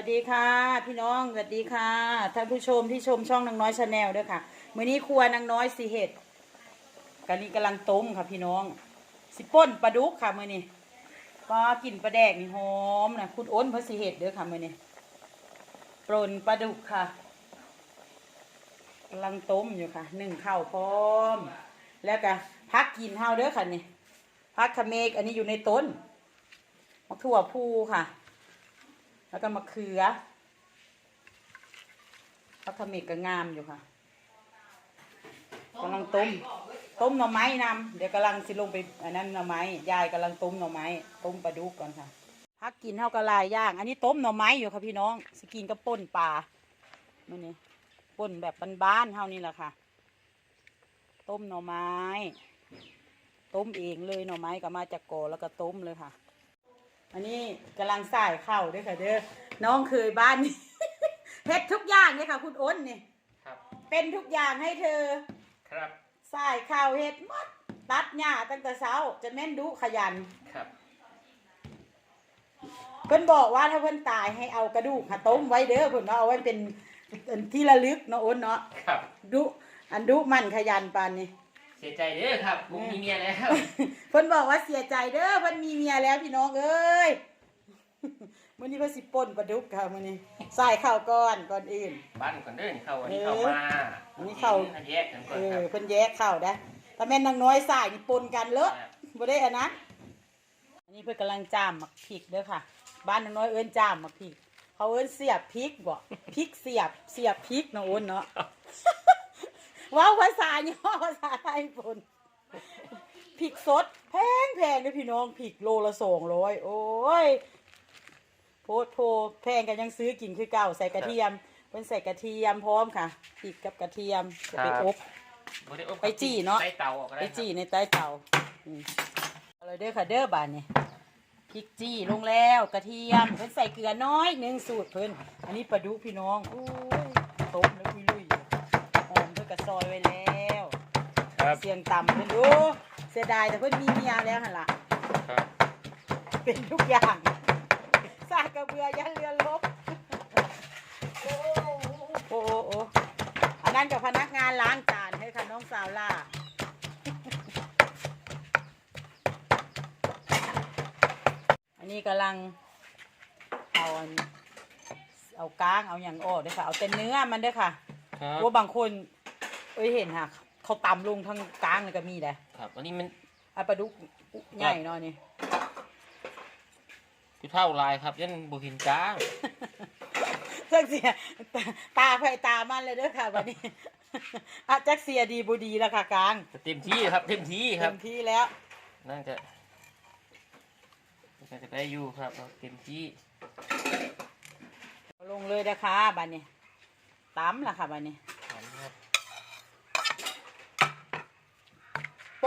วัสดีค่ะ พี่น้องสวัสดีค่ะท่านผู้ชมที่ชมช่องนางน้อยชาแนลด้วยค่ะมื้อนี้ครัวนางน้อยสีเห็ดกะนี้กำลังต้มค่ะ พี่น้อง สิป่นปลาดุกค่ะมื้อนี้ปลากินปลาแดกนี่หอมนะคุณอ้นเพระสีเห็ดเด้อค่ะมื้อนี้ปรนปลาดุกค่ะกำลังต้มอยู่ค่ะหนึ่งข้าวพร้อม แล้วก็พักกินเฮาเด้อค่ะนี่พักขเมกอันนี้อยู่ในต้นมะถั่วพูค่ะ แล้วก็มะเขือพักขะเมกก็งามอยู่ค่ะกำลังต้ม ต้มหน่อไม้นำเดี๋ยวกำลังสิลงไปอันนั้นหน่อไม้ยายกำลังต้มหน่อไม้ต้มปลาดุกก่อนค่ะพักกินเท่ากับลายย่าง อันนี้ต้มหน่อไม้อยู่ค่ะพี่น้องสกินก็ป่นปลามื่อนี้ป่นแบบบ้านๆเท่านี้แหละค่ะ ต้มหน่อไม้ ต้มเองเลยหน่อไม้ก็มาจากกอแล้วก็ต้มเลยค่ะ อันนี้กำลังใส่ข้าวด้วยค่ะเด้อน้องเคยบ้านนี่ เฮ็ดทุกอย่างเนี่ยค่ะคุณอ้นนี่ครับ เป็นทุกอย่างให้เธอครับใส่ข้าวเฮ็ดหมดตัดหญ้าตั้งแต่เช้าจะแม่นดุขยัน ครับเพิ่นบอกว่าถ้าเพิ่นตายให้เอากระดูกหาต้มไว้เด้อเพิ่นว่าเอาไว้เป็นอันที่ระลึกเนาะอ้นเนาะครับดุอันดุมันขยันปานนี้ เสียใจเด้อครับผมมีเมียแล้ว เพิ่นบอกว่าเสียใจเด้อเพิ่นมีเมียแล้วพี่น้องเอ้ยมื้อนี้เพิ่นสิป่นปลาดุกค่ะมื้อนี้ใส่ข้าวก่อนก่อนอื่น บ้านก่อนเด้อนี่เข้าอันนี้เข้ามาอันนี้เข้า อันแยกกันก่อเอนคอรับเพิ่นแยกข้าวได้ถ้าแม่นนางน้อยใส่นี่ปนกันเลอะบ่ได้อันนั้นอันนี้เพิ่นกำลังจ้ามหมักพริกเด้อค่ะ บ้านนางน้อยเอิ้นจ้ามหมักพริกเขาเอิ้นเสียบพริกบ่พริกเสียบเสียบพริกเนาะโอนเนาะเว้าภาษาย่อภาษาไทยปนพริกสด แพงแพงเด้อพี่น้องพริกโลละ200โอ้ยโพดโพแพงกันยังซื้อกินคือเก่าใส่กระเทียมเพิ่นใส่กระเทียมพร้อมค่ะพริกกับกระเทียมจะไปอบบ่ด้อบไปจี้เนาะใส่เตาออกก็ไปได้ครับจี้ในใต้เตาอืมเอาเลยเด้อค่ะเด้อบานนี่พริกจี้ลงแล้วกระเทียมเพิ่นใส่เกลือน้อยหนึ่งสูตรเพิ่นอันนี้ปลาดุกพี่น้องอุ้ยต้มแล้วอุ้ยลุยหอมเพิ่นกระซอยไว้แล้ว ครับเสียงต่ำเพิ่นดูเสียดายแต่เพิ่นมีเมียแล้วหั่นล่ะครับเป็นทุกอย่างสากกระเบือยันเรือลบโอ้โอ้โอ้อันนั้นกับพนักงานล้างจานให้ค่ะน้องสาวล่าอันนี้กำลังเอาอันเอาก้างเอาอย่างออกด้วยค่ะ เอาแต่เนื้อมันด้วยค่ะครับว่าบางคนเอ้ยเห็นค่ะ เขาตำลงทั้งก้างเลยก็มีแหละครับอันนี้มันเอาปลาดุกใหญ่หน่อยนี่ผู้เท่าลายครับยันบุหินจ้างเจักเสียตาตาไฟตามันเลยเด้อค่ะวันนี้อาจักเสียดีบูดีแล้วค่ะกลางเต็มที่ครับเต็มที่คเต็รับมที่แล้วน่าจะน่าจะได้อยู่ครับเอาเต็มที่เอาลงเลยนะคะบันนี้ตำละค่ะบันนี้ ครับ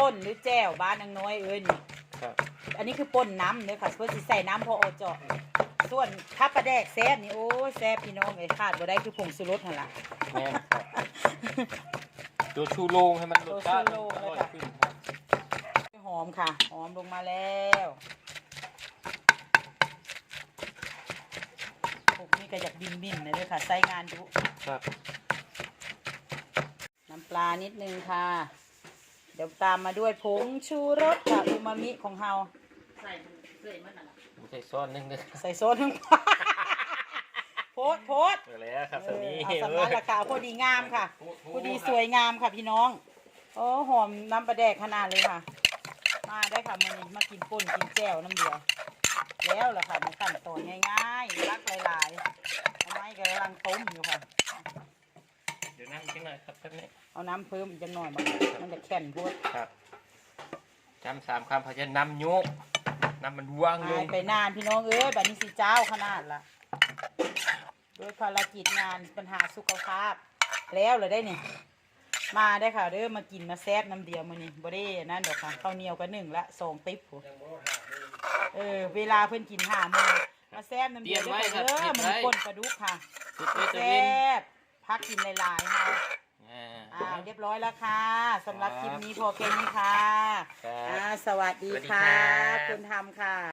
ป่นหรือแจ่วบ้านนางน้อยเอ้ยนี่ครับอันนี้คือป่นน้ำเด้อค่ะเพื่อสิใส่น้ำพอเอาเจาะส่วนถ้าปลาแดกแซ่บนี่โอ้ยแซ่บพี่น้องไอ้ขาดบ่ได้คือผงสุรสหั่นล่ะ แม่นครับตัวชูโรงให้มันรสชาติตัวชูโรงอร่อยเลยค่ะขึ้นครับหอมค่ะ หอมลงมาแล้วพวกนี้ก็อยากบินบินๆนะด้วยค่ะใส่งานดู ครับ น้ำปลานิดนึงค่ะเดี๋ยวตามมาด้วยผงชูรสค่ะอูมามิของเฮา ใส่ใส่มันน่ะไม่ใช่ซ้อนหนึงเลยใส่โซนทั้งโพดโพดเออแล้วครับเอสวัสอดีเอาสำนักราคาพอดีงามค่ะโอ้โหพอดีสวยงามค่ะพี่น้อง โอ้หอมน้ำปลาแดกขนาดเลยค่ะ มาได้ค่ะมันนี้มากินป่นกินแจ่วน้ำเดียว แล้วล่ะค่ะมันขั้นตอนง่ายๆรักหลายๆทำไมกำลังต้มอยู่ค่ะ เดี๋ยวนั่งจังหน่อยครับแป๊บนี้ เอาน้ำเพิ่มอีกจังหน่อยมันมันจะแข็งพูดครับจำสามคำเขาจะนำโยกนำมันวางลหายงไปนานพี่น้องเอ้ยบัดนี้สิเจ้าขนาดละด้วยภารกิจงานปัญหาสุขภาพ แล้วเลยได้เนี่ยมาได้ค่ะเด้อมากินมาแซบน้ำเดียวมื้อนี้บ่ได้นั่นดอกค่ะข้าวเหนียวก็หนึ่งละสองติ๊บโหเออ เวลาเพิ่นกินห้าโมงมาแซบน้ำเดียวเด้อค่ะเด้อมันป่นปลาดุกค่ะสุดเวทแซวินบพักกินหลายๆค่ะอ่า อ่าเรียบร้อยแล้วค่ะสำหรับคลิปนี้พอแค่นี้ค่ะครับอ่าสวัสดีสวัสดีค่ะครับคุณทำค่ะ